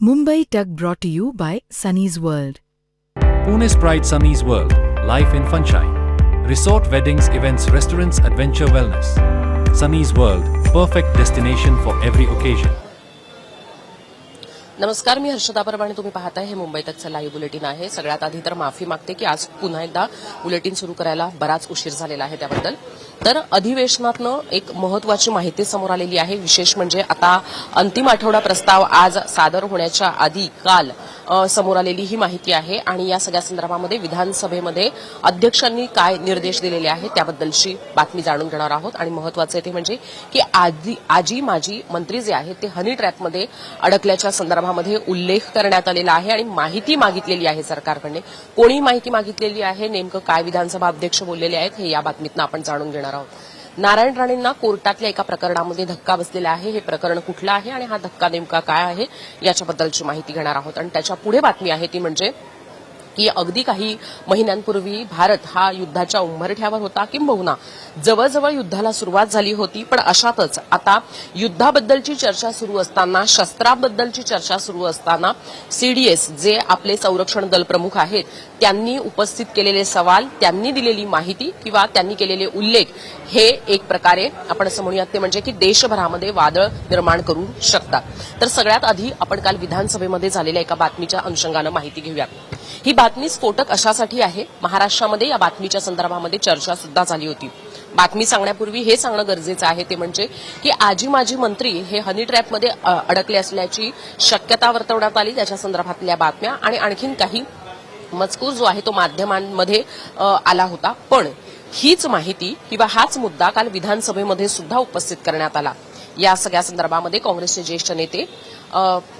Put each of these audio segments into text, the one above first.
Mumbai Tug brought to you by Sunny's World. Pune's Pride Sunny's World, Life in Funshine. Resort weddings, events, restaurants, adventure wellness. Sunny's World, perfect destination for every occasion. नमस्कार मी हर्षदा परवाने तुम्ही पाहताय हे Mumbai तकचं live bulletin आहे सगळ्यात आधी तर माफी मागते की आज पुन्हा एकदा बुलेटिन सुरू करायला बराच उशीर झालेला आहे त्याबद्दल तर अधिवेशनातनं एक महत्वाची माहिती समोर आलेली आहे. विशेष म्हणजे आता अंतिम आठवडा प्रस्ताव आज सादर होण्याच्या आधी काल समोर आलेली ही माहिती आहे आणि या सगळ्या संदर्भामध्ये विधानसभेमध्ये अध्यक्षांनी काय निर्देश दिलेले आहेत त्याबद्दलची बातमी जाणून घेणार आहोत. आणि महत्वाचं ते म्हणजे की आजी आजी माजी मंत्री जे आहेत ते हनी ट्रॅपमध्ये अडकल्याच्या संदर्भामध्ये उल्लेख करण्यात आलेला आहे आणि माहिती मागितलेली आहे सरकारकडे कोणी माहिती मागितलेली आहे? नेमकं काय विधानसभा अध्यक्ष बोललेले आहेत? हे या बातमीतनं आपण जाणून घेणार आहोत. नारायण राणेंना कोर्टातल्या एका प्रकरणामध्ये धक्का बसलेला आहे. हे प्रकरण कुठलं आहे आणि हा धक्का नेमका काय आहे याच्याबद्दलची माहिती घेणार आहोत. आणि त्याच्या पुढे बातमी आहे ती म्हणजे की अगदी काही महिन्यांपूर्वी भारत हा युद्धाच्या उंबरठ्यावर होता किंबहुना जवळजवळ युद्धाला सुरुवात झाली होती. पण अशातच आता युद्धाबद्दलची चर्चा सुरू असताना शस्त्राबद्दलची चर्चा सुरू असताना सीडीएस जे आपले संरक्षण दल प्रमुख आहेत त्यांनी उपस्थित केलेले सवाल त्यांनी दिलेली माहिती किंवा त्यांनी केलेले उल्लेख हे एक प्रकारे आपण असं म्हणूयात ते म्हणजे की देशभरामध्ये वादळ निर्माण करू शकतात. तर सगळ्यात आधी आपण काल विधानसभेमध्ये झालेल्या एका बातमीच्या अनुषंगानं माहिती घेऊयात. ही बातमी स्फोटक अशासाठी आहे महाराष्ट्रामध्ये या बातमीच्या संदर्भामध्ये चर्चा सुद्धा झाली होती. बातमी सांगण्यापूर्वी हे सांगणं गरजेचं आहे ते म्हणजे की आजी माजी मंत्री हे हनी ट्रॅपमध्ये अडकले असल्याची शक्यता वर्तवण्यात आली त्याच्या संदर्भातल्या बातम्या आणि आणखीन काही मजकूर जो आहे तो माध्यमांमध्ये आला होता. पण हीच माहिती किंवा हाच मुद्दा काल विधानसभेमध्ये सुद्धा उपस्थित करण्यात आला. या सगळ्या संदर्भामध्ये काँग्रेसचे ज्येष्ठ नेते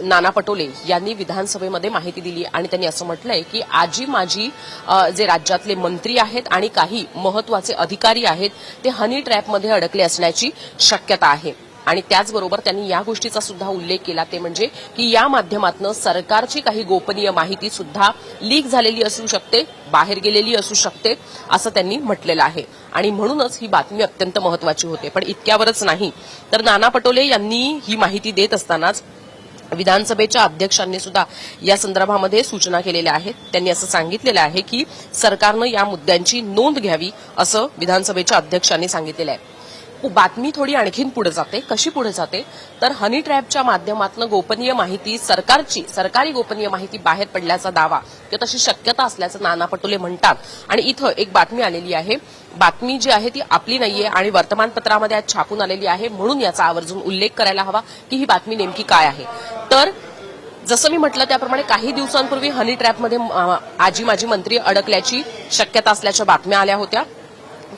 नाना पटोले यांनी विधानसभेमध्ये माहिती दिली आणि त्यांनी असं म्हटलंय की आजी माजी जे राज्यातले मंत्री आहेत आणि काही महत्त्वाचे अधिकारी आहेत ते हनी ट्रॅपमध्ये अडकले असण्याची शक्यता आहे. आणि त्याचबरोबर त्यांनी या गोष्टीचा सुद्धा उल्लेख केला ते म्हणजे की या माध्यमातून सरकारची काही गोपनीय माहिती सुद्धा लीक झालेली असू शकते बाहेर गेलेली असू शकते असं त्यांनी म्हटलेलं आहे. आणि म्हणूनच ही बातमी अत्यंत महत्वाची होते. पण इतक्यावरच नाही. तर नाना पटोले यांनी ही माहिती देत असतानाच विधानसभेच्या अध्यक्षांनी सुद्धा या संदर्भामध्ये सूचना केलेल्या आहेत. त्यांनी असं सांगितलेलं आहे की सरकारनं या मुद्द्यांची नोंद घ्यावी असं विधानसभेच्या अध्यक्षांनी सांगितलेलं आहे. बातमी थोडी आणखीन पुढे जाते. कशी पुढे जाते? तर हनी ट्रॅपच्या माध्यमातून गोपनीय माहिती सरकारची सरकारी गोपनीय माहिती बाहेर पडल्याचा दावा किंवा तशी शक्यता असल्याचं नाना पटोले म्हणतात. आणि इथं एक बातमी आलेली आहे. बातमी जी आहे ती आपली नाहीये आणि वर्तमानपत्रामध्ये आज छापून आलेली आहे. म्हणून याचा आवर्जून उल्लेख करायला हवा की ही बातमी नेमकी काय आहे. तर जसं मी म्हटलं त्याप्रमाणे काही दिवसांपूर्वी हनी ट्रॅपमध्ये आजी माजी मंत्री अडकल्याची शक्यता असल्याच्या बातम्या आल्या होत्या.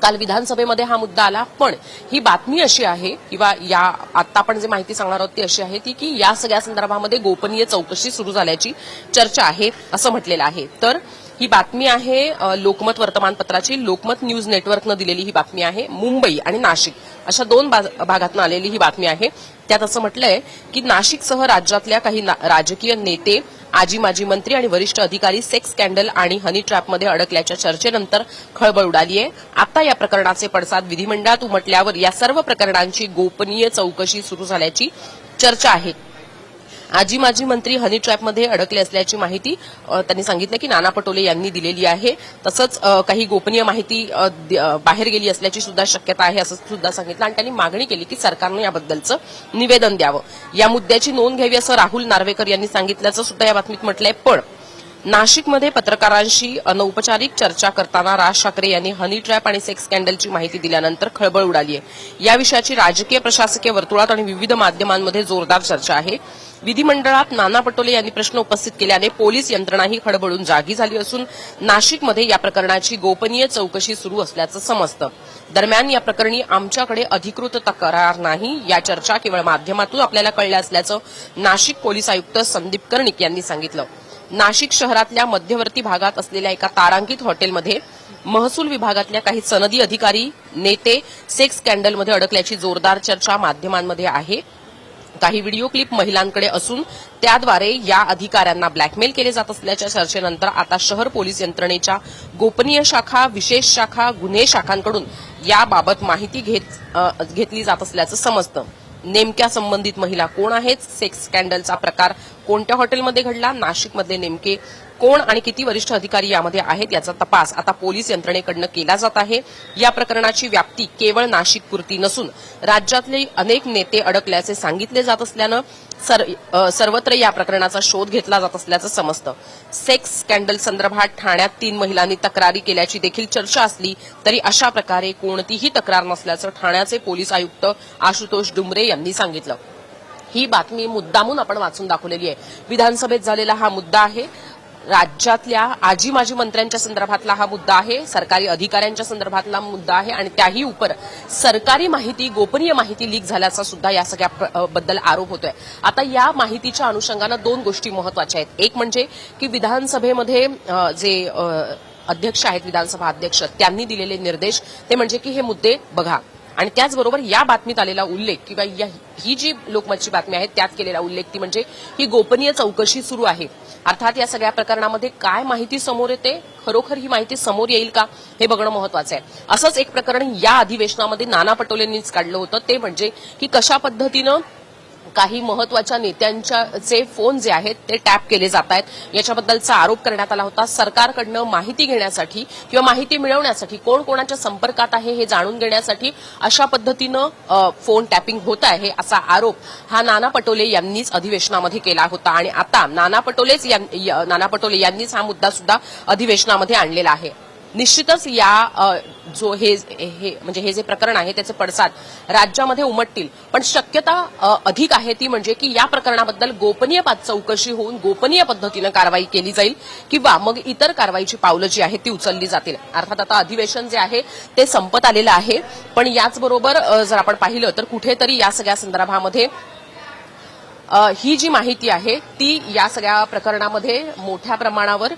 काल विधानसभेमध्ये हा मुद्दा आला. पण ही बातमी अशी आहे किंवा या आता आपण जे माहिती सांगणार आहोत ती अशी आहे ती की या सगळ्या संदर्भामध्ये गोपनीय चौकशी सुरू झाल्याची चर्चा आहे असं म्हटलेलं आहे. तर ही बातमी आहे लोकमत वर्तमानपत्राची. लोकमत न्यूज नेटवर्कनं दिलेली ही बातमी आहे मुंबई आणि नाशिक. अशा दोन भागातून आलेली ही बातमी आहे. त्यात असं म्हटलंय की नाशिकसह राज्यातल्या काही ना- राजकीय नेते आजी माजी मंत्री आणि वरिष्ठ अधिकारी सेक्स स्कॅन्डल आणि हनी ट्रॅपमध्ये अडकल्याच्या चर्चेनंतर खळबळ उडाली आहे. आता या प्रकरणाचे पडसाद विधिमंडळात उमटल्यावर या सर्व प्रकरणांची गोपनीय चौकशी सुरू झाल्याची चर्चा आहे. आजी माजी मंत्री हनी ट्रॅपमध्ये अडकले असल्याची माहिती त्यांनी सांगितलं की नाना पटोले यांनी दिलेली आहे. तसंच काही गोपनीय माहिती बाहेर गेली असल्याची सुद्धा शक्यता आहे असं सुद्धा सांगितलं आणि त्यांनी मागणी केली की सरकारनं याबद्दलचं निवेदन द्यावं. या मुद्द्याची नोंद घ्यावी असं राहुल नार्वेकर यांनी सांगितल्याचं सुद्धा या बातमीत म्हटलंय. पण नाशिकमध्ये पत्रकारांशी अनौपचारिक चर्चा करताना राज ठाकरे यांनी हनी ट्रॅप आणि सेक्स स्कॅन्डलची माहिती दिल्यानंतर खळबळ उडाली आहे या विषयाची राजकीय प्रशासकीय वर्तुळात आणि विविध माध्यमांमध्ये जोरदार चर्चा आहे. विधिमंडळात नाना पटोले यांनी प्रश्न उपस्थित केल्याने पोलीस यंत्रणाही खडबडून जागी झाली असून नाशिकमध्ये या प्रकरणाची गोपनीय चौकशी सुरू असल्याचं समजतं. दरम्यान या प्रकरणी आमच्याकडे अधिकृत तक्रार नाही या चर्चा केवळ माध्यमातून आपल्याला कळल्या असल्याचं नाशिक पोलीस आयुक्त संदीप कर्णिक यांनी सांगितलं. नाशिक शहरातल्या मध्यवर्ती भागात असलेल्या एका तारांकित हॉटेलमध्ये महसूल विभागातल्या काही सनदी अधिकारी नेते सेक्स स्कॅन्डलमध्ये अडकल्याची जोरदार चर्चा माध्यमांमध्ये आहे. काही व्हिडिओ क्लिप महिलांकडे असून त्याद्वारे या अधिकाऱ्यांना ब्लॅकमेल केले जात असल्याच्या चर्चेनंतर आता शहर पोलीस यंत्रणेच्या गोपनीय शाखा विशेष शाखा गुन्हे शाखांकडून याबाबत माहिती घेत घेतली जात असल्याचं समजतं. नेमक्या संबंधित महिला कोण आहेत? सेक्स स्कॅन्डलचा प्रकार कोणत्या हॉटेलमध्ये घडला? नाशिकमधले नेमके कोण आणि किती वरिष्ठ अधिकारी यामध्ये आहेत याचा तपास आता पोलीस यंत्रणेकडनं केला जात आहे. या प्रकरणाची व्याप्ती केवळ नाशिकपुरती नसून राज्यातले अनेक नेते अडकल्याचे सांगितले जात असल्यानं सर, सर्वत्र या प्रकरणाचा शोध घेतला जात असल्याचं समजतं. सेक्स स्कॅन्डल संदर्भात ठाण्यात तीन महिलांनी तक्रारी केल्याची देखील चर्चा असली तरी अशा प्रकारे कोणतीही तक्रार नसल्याचं ठाण्याचे पोलीस आयुक्त आशुतोष डुमरे यांनी सांगितलं. ही बातमी मुद्दामून आपण वाचून दाखवलेली आहे. विधानसभेत झालेला हा मुद्दा आहे. राज्यातल्या आजी माजी मंत्र्यांच्या संदर्भातला हा मुद्दा आहे सरकारी अधिकाऱ्यांच्या संदर्भातला मुद्दा आहे आणि त्याही उपर सरकारी माहिती गोपनीय माहिती लीक झाल्याचा सुद्धा या सगळ्या बद्दल आरोप होतोय. आता या माहितीच्या अनुषंगानं दोन गोष्टी महत्त्वाच्या आहेत. एक म्हणजे की विधानसभेमध्ये जे अध्यक्ष आहेत विधानसभा अध्यक्ष त्यांनी दिलेले निर्देश ते म्हणजे की हे मुद्दे बघा. आणि त्याचबरोबर या बातमीत आलेला उल्लेख किंवा या ही जी लोकमतची बातमी आहे त्यात केलेला उल्लेख ती म्हणजे ही गोपनीय चौकशी सुरू आहे. अर्थात या सगळ्या प्रकरणामध्ये काय माहिती समोर येते? खरोखर ही माहिती समोर येईल का? हे बघणं महत्वाचं आहे. असंच एक प्रकरण या अधिवेशनामध्ये नाना पटोलेंनीच काढलं होतं. ते म्हणजे की कशा पद्धतीनं काही महत्त्वाच्या जे फोन जे आहेत ते टॅप केले जात आहेत. याच्याबद्दलचा आरोप करण्यात आला होता. सरकारकडनं माहिती घेण्यासाठी किंवा माहिती मिळवण्यासाठी कोण कोणाच्या संपर्कात आहे हे जाणून घेण्यासाठी अशा पद्धतीनं फोन टॅपिंग होत आहे असा आरोप हा नाना पटोले यांनीच अधिवेशनामध्ये केला होता. आणि आता नाना पटोलेच यां- नाना पटोले यांनीच हा मुद्दा सुद्धा अधिवेशनामध्ये आणलेला आहे. निश्चितच या जो हे म्हणजे हे जे प्रकरण आहे त्याचे पडसाद राज्यामध्ये उमटतील. पण शक्यता अधिक आहे ती म्हणजे की या प्रकरणाबद्दल गोपनीय चौकशी होऊन गोपनीय पद्धतीनं कारवाई केली जाईल किंवा मग इतर कारवाईची पावलं जी आहेत ती उचलली जातील. अर्थात आता अधिवेशन जे आहे ते संपत आलेलं आहे. पण याचबरोबर जर आपण पाहिलं तर कुठेतरी या सगळ्या संदर्भामध्ये ही जी माहिती आहे ती या सगळ्या प्रकरणामध्ये मोठ्या प्रमाणावर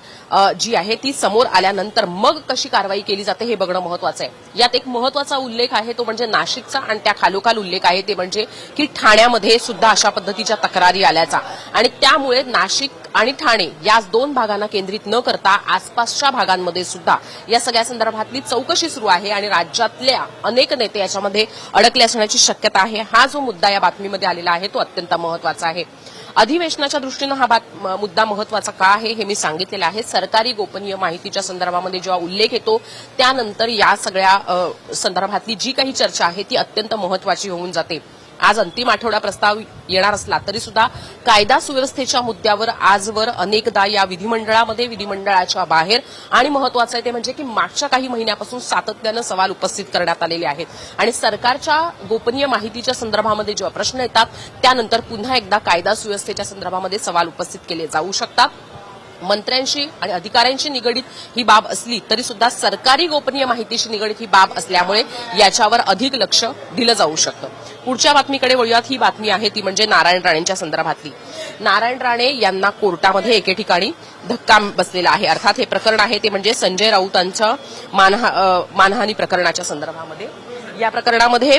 जी आहे ती समोर आल्यानंतर मग कशी कारवाई केली जाते हे बघणं महत्वाचं आहे. यात एक महत्त्वाचा उल्लेख आहे तो म्हणजे नाशिकचा आणि त्या खालोखाल उल्लेख आहे ते म्हणजे की ठाण्यामध्ये सुद्धा अशा पद्धतीच्या तक्रारी आल्याचा. आणि त्यामुळे नाशिक आणि ठाणे या दोन भागांना केंद्रित न करता आसपासच्या भागांमध्ये सुद्धा या सगळ्या संदर्भातली चौकशी सुरू आहे आणि राज्यातल्या अनेक नेते याच्यामध्ये अडकले असण्याची शक्यता आहे. हा जो मुद्दा या बातमीमध्ये आलेला आहे तो अत्यंत महत्त्वाचा आहे. अधिवेशनाच्या दृष्टीनं हा बात मुद्दा महत्त्वाचा का आहे हे मी सांगितलेलं आहे. सरकारी गोपनीय माहितीच्या संदर्भामध्ये जेव्हा उल्लेख येतो त्यानंतर या सगळ्या संदर्भातली जी काही चर्चा आहे ती अत्यंत महत्वाची होऊन जाते. आज अंतिम आठवडा प्रस्ताव येणार असला तरी सुद्धा कायदा सुव्यवस्थेच्या मुद्द्यावर आजवर अनेकदा या विधिमंडळामध्ये विधिमंडळाच्या बाहेर आणि महत्वाचं आहे ते म्हणजे की मागच्या काही महिन्यापासून सातत्यानं सवाल उपस्थित करण्यात आलेले आहेत. आणि सरकारच्या गोपनीय माहितीच्या संदर्भामध्ये जेव्हा प्रश्न येतात त्यानंतर पुन्हा एकदा कायदा सुव्यवस्थेच्या संदर्भामध्ये सवाल उपस्थित केले जाऊ शकतात. मंत्र्यांशी आणि अधिकाऱ्यांशी निगडीत ही बाब असली तरी सुद्धा सरकारी गोपनीय माहितीशी निगडीत ही बाब असल्यामुळे याच्यावर अधिक लक्ष दिलं जाऊ शकतं. पुढच्या बातमीकडे वळूयात. ही बातमी आहे ती म्हणजे नारायण राणेंच्या संदर्भातली. नारायण राणे यांना कोर्टामध्ये एके ठिकाणी धक्का बसलेला आहे. अर्थात हे प्रकरण आहे ते म्हणजे संजय राऊतांचं मानहा मानहानी प्रकरणाच्या संदर्भामध्ये. या प्रकरणामध्ये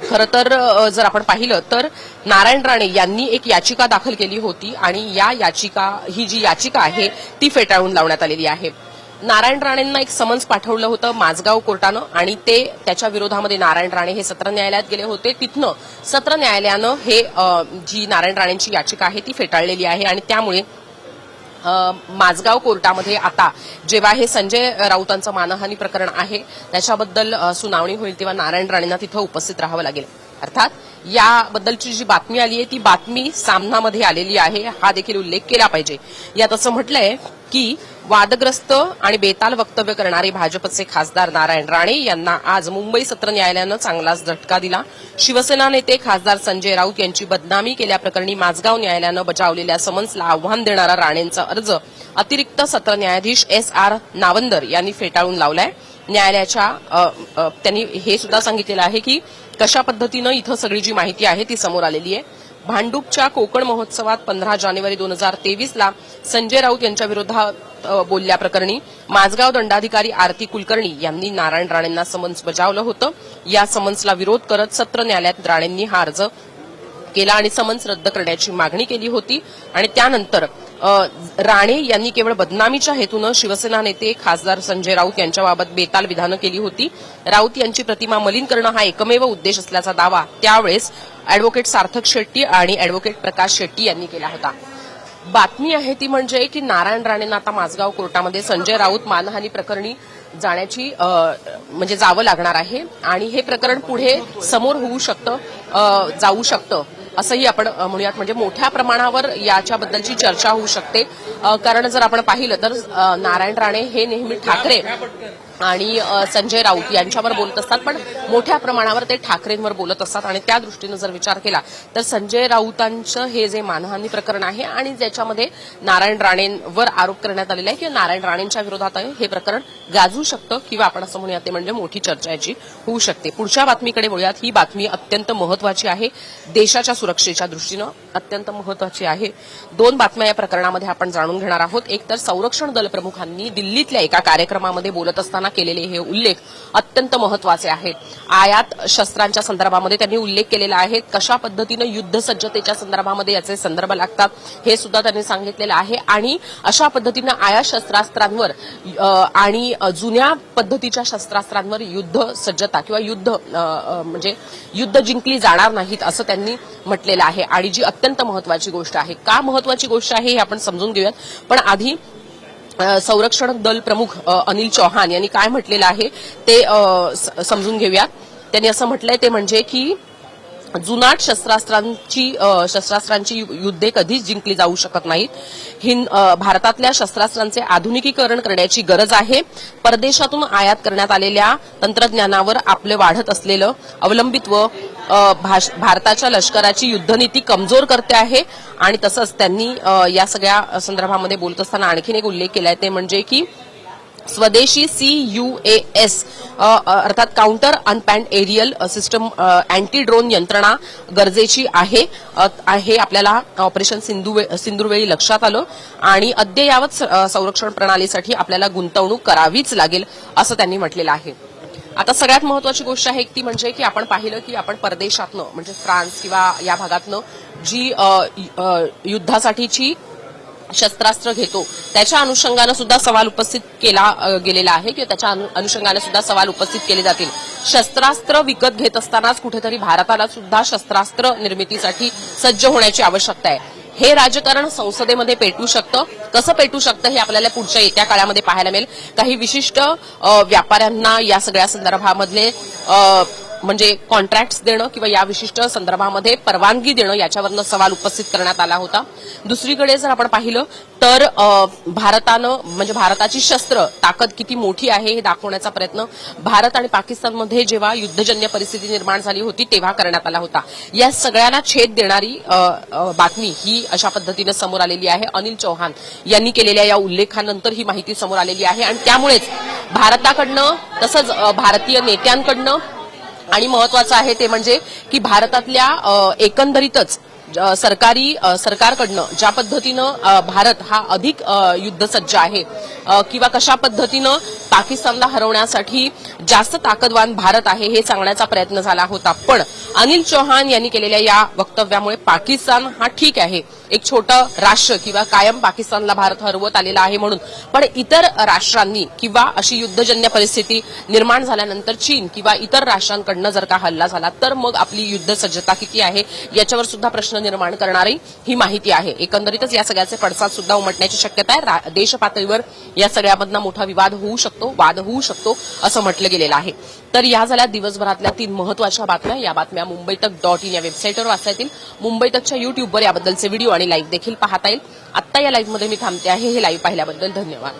खरं तर जर आपण पाहिलं तर नारायण राणे यांनी एक याचिका दाखल केली होती आणि या याचिका ही जी याचिका आहे ती फेटाळून लावण्यात आलेली आहे. नारायण राणेंना एक समन्स पाठवलं होतं माझगाव कोर्टानं आणि ते त्याच्या विरोधामध्ये नारायण राणे हे सत्र न्यायालयात गेले होते. तिथनं सत्र न्यायालयानं हे जी नारायण राणेंची याचिका आहे ती फेटाळलेली आहे आणि त्यामुळे माझगाव कोर्टामध्ये आता जेव्हा हे संजय राऊतांचं मानहानी प्रकरण आहे त्याच्याबद्दल सुनावणी होईल तेव्हा नारायण राणेंना तिथं उपस्थित राहावं लागेल. अर्थात याबद्दलची जी बातमी आली आहे ती बातमी सामनामध्ये आलेली आहे हा देखील उल्लेख केला पाहिजे. यात असं म्हटलंय की वादग्रस्त आणि बेताल वक्तव्य करणारे भाजपचे खासदार नारायण राणे यांना आज मुंबई सत्र न्यायालयानं चांगलाच झटका दिला. शिवसेना नेते खासदार संजय राऊत यांची बदनामी केल्याप्रकरणी माझगाव न्यायालयानं बजावलेल्या समन्सला आव्हान देणारा राणेंचा अर्ज अतिरिक्त सत्र न्यायाधीश एस आर नावंदर यांनी फेटाळून लावलाय. न्यायालयाच्या त्यांनी हे सुद्धा सांगितलेलं आहे की कशा पद्धतीनं इथं सगळी जी माहिती आहे ती समोर आलेली आहे. भांडूपच्या कोकण महोत्सवात पंधरा जानेवारी दोन हजार तेवीसला संजय राऊत यांच्या विरोधात बोलल्याप्रकरणी माझगाव दंडाधिकारी आरती कुलकर्णी यांनी नारायण राणेंना समन्स बजावलं होतं. या समन्सला विरोध करत सत्र न्यायालयात राणेंनी हा अर्ज केला आणि समन्स रद्द करण्याची मागणी केली होती. आणि त्यानंतर राणे यांनी केवळ बदनामीच्या हेतूनं शिवसेना नेते खासदार संजय राऊत यांच्याबाबत बेताल विधानं केली होती. राऊत यांची प्रतिमा मलिन करणं हा एकमेव उद्देश असल्याचा दावा त्यावेळेस अॅडव्होकेट सार्थक शेट्टी आणि अॅडव्होकेट प्रकाश शेट्टी यांनी केला होता. बातमी आहे ती म्हणजे की नारायण राणेंना आता माझगाव कोर्टामध्ये संजय राऊत मानहानी प्रकरणी जाण्याची म्हणजे जावं लागणार आहे. आणि हे प्रकरण पुढे समोर होऊ शकतं जाऊ शकतं. असंही आपण म्हणूयात. म्हणजे मोठ्या प्रमाणावर याच्याबद्दलची चर्चा होऊ शकते. कारण जर आपण पाहिलं तर नारायण राणे हे नेहमी ठाकरे आणि संजय राऊत यांच्यावर बोलत असतात पण मोठ्या प्रमाणावर ते ठाकरेंवर बोलत असतात आणि त्या दृष्टीनं जर विचार केला तर संजय राऊतांचं हे जे मानहानी प्रकरण आहे आणि ज्याच्यामध्ये नारायण राणेंवर आरोप करण्यात आलेला आहे किंवा नारायण राणेंच्या विरोधात आहे हे प्रकरण गाजू शकतं किंवा आपण असं म्हणूया ते म्हणजे मोठी चर्चा याची होऊ शकते. पुढच्या बातमीकडे बोलूयात. ही बातमी अत्यंत महत्वाची आहे. देशाच्या सुरक्षेच्या दृष्टीनं अत्यंत महत्वाची आहे. दोन बातम्या या प्रकरणामध्ये आपण जाणून घेणार आहोत. एक तर संरक्षण दल प्रमुखांनी दिल्लीतल्या एका कार्यक्रमामध्ये बोलत असताना केलेले हे उल्लेख अत्यंत महत्त्वाचे आहेत. आयात शस्त्रांच्या संदर्भामध्ये त्यांनी उल्लेख केलेला आहे. कशा पद्धतीनं युद्ध सज्जतेच्या संदर्भामध्ये याचे संदर्भ लागतात हे सुद्धा त्यांनी सांगितलेलं आहे. आणि अशा पद्धतीनं आयात शस्त्रास्त्रांवर आणि जुन्या पद्धतीच्या शस्त्रास्त्रांवर युद्ध सज्जता किंवा युद्ध म्हणजे युद्ध जिंकली जाणार नाहीत असं त्यांनी म्हटलेलं आहे. आणि जी अत्यंत महत्वाची गोष्ट आहे. का महत्वाची गोष्ट आहे हे आपण समजून घेऊयात. पण आधी संरक्षण दल प्रमुख अनिल चौहान यांनी काय म्हटलेलं आहे ते समजून घेऊयात त्यांनी असं म्हटलंय ते म्हणजे की जुनाट शस्त्रास्त्रांची शस्त्रास्त्रांची यु- युद्धे कधीच जिंकली जाऊ शकत नाहीत. हिंद भारतातल्या शस्त्रास्त्रांचे आधुनिकीकरण करण्याची गरज आहे. परदेशातून आयात करण्यात आलेल्या तंत्रज्ञानावर आपले वाढत असलेलं अवलंबित्व भाष- भारताच्या लष्कराची युद्धनीती कमजोर करते आहे. आणि तसंच त्यांनी या सगळ्या संदर्भामध्ये बोलत असताना आणखीन एक उल्लेख केलाय ते म्हणजे की स्वदेशी सी यू ए एस अर्थात counter unmanned aerial system anti drone यंत्रणा गरजेची आहे. हे आपल्याला ऑपरेशन सिंधू लक्षात आलं. आणि अद्ययावत स- संरक्षण प्रणालीसाठी आपल्याला गुंतवणूक करावीच लागेल असं त्यांनी म्हटलेलं आहे. आता सगळ्यात महत्वाची गोष्ट आहे ती म्हणजे की आपण पाहिलं की आपण परदेशातनं म्हणजे फ्रान्स किंवा या भागातनं जी युद्धासाठीची शस्त्रास्त्र घेतो. त्याच्या अनुषंगानं सुद्धा सवाल उपस्थित केला गेलेला आहे किंवा त्याच्या अनु- अनुषंगाने सुद्धा सवाल उपस्थित केले जातील. शस्त्रास्त्र विकत घेत असतानाच कुठेतरी भारताला सुद्धा शस्त्रास्त्र निर्मितीसाठी सज्ज होण्याची आवश्यकता आहे. हे राजकारण संसदेमध्ये पेटू शकतं. कसं पेटू शकतं हे आपल्याला पुढच्या येत्या काळामध्ये पाहायला मिळेल. काही विशिष्ट व्यापाऱ्यांना या सगळ्या संदर्भामधले म्हणजे कॉन्ट्रॅक्ट्स देणं किंवा या विशिष्ट संदर्भामध्ये परवानगी देणं याच्यावरनं सवाल उपस्थित करण्यात आला होता. दुसरीकडे जर आपण पाहिलं तर भारतानं म्हणजे भारताची शस्त्र ताकद किती मोठी आहे हे दाखवण्याचा प्रयत्न भारत आणि पाकिस्तानमध्ये जेव्हा युद्धजन्य परिस्थिती निर्माण झाली होती तेव्हा करण्यात आला होता. या सगळ्यांना छेद देणारी बातमी ही अशा पद्धतीनं समोर आलेली आहे. अनिल चौहान यांनी केलेल्या या उल्लेखानंतर ही माहिती समोर आलेली आहे. आणि त्यामुळेच भारताकडनं तसंच भारतीय नेत्यांकडनं आणि महत्वाचं आहे ते म्हणजे की भारतातल्या एकंदरीतच ज- सरकारी सरकारकडनं ज्या पद्धतीनं भारत हा अधिक युद्धसज्ज आहे किंवा कशा पद्धतीनं पाकिस्तानला हरवण्यासाठी जास्त ताकदवान भारत आहे हे सांगण्याचा प्रयत्न झाला होता. पण अनिल चौहान यांनी केलेल्या या वक्तव्यामुळे पाकिस्तान हा ठीक आहे. एक छोटं राष्ट्र किंवा कायम पाकिस्तानला भारत हरवत आलेला आहे म्हणून. पण इतर राष्ट्रांनी किंवा अशी युद्धजन्य परिस्थिती निर्माण झाल्यानंतर चीन किंवा इतर राष्ट्रांकडनं जर का हल्ला झाला तर मग आपली युद्ध सज्जता किती आहे? याच्यावर सुद्धा प्रश्न निर्माण करणारी ही माहिती आहे. एकंदरीतच या सगळ्याचे पडसाद सुद्धा उमटण्याची शक्यता आहे. रा- देश पातळीवर या सगळ्यामधला मोठा विवाद होऊ शकतो वाद होऊ शकतो असं म्हटलं गेलेलं आहे. तर या झाल्या दिवसभरातल्या तीन महत्त्वाच्या बातम्या. या बातम्या मुंबई तक डॉट इन या वेबसाईटवर वाचता येतील. मुंबई तकच्या युट्यूबवर याबद्दलचे व्हिडिओ आणि लाईव्ह देखील पाहता येईल. आत्ता या लाईव्हमध्ये मी थांबते आहे. हे लाईव्ह पाहिल्याबद्दल धन्यवाद.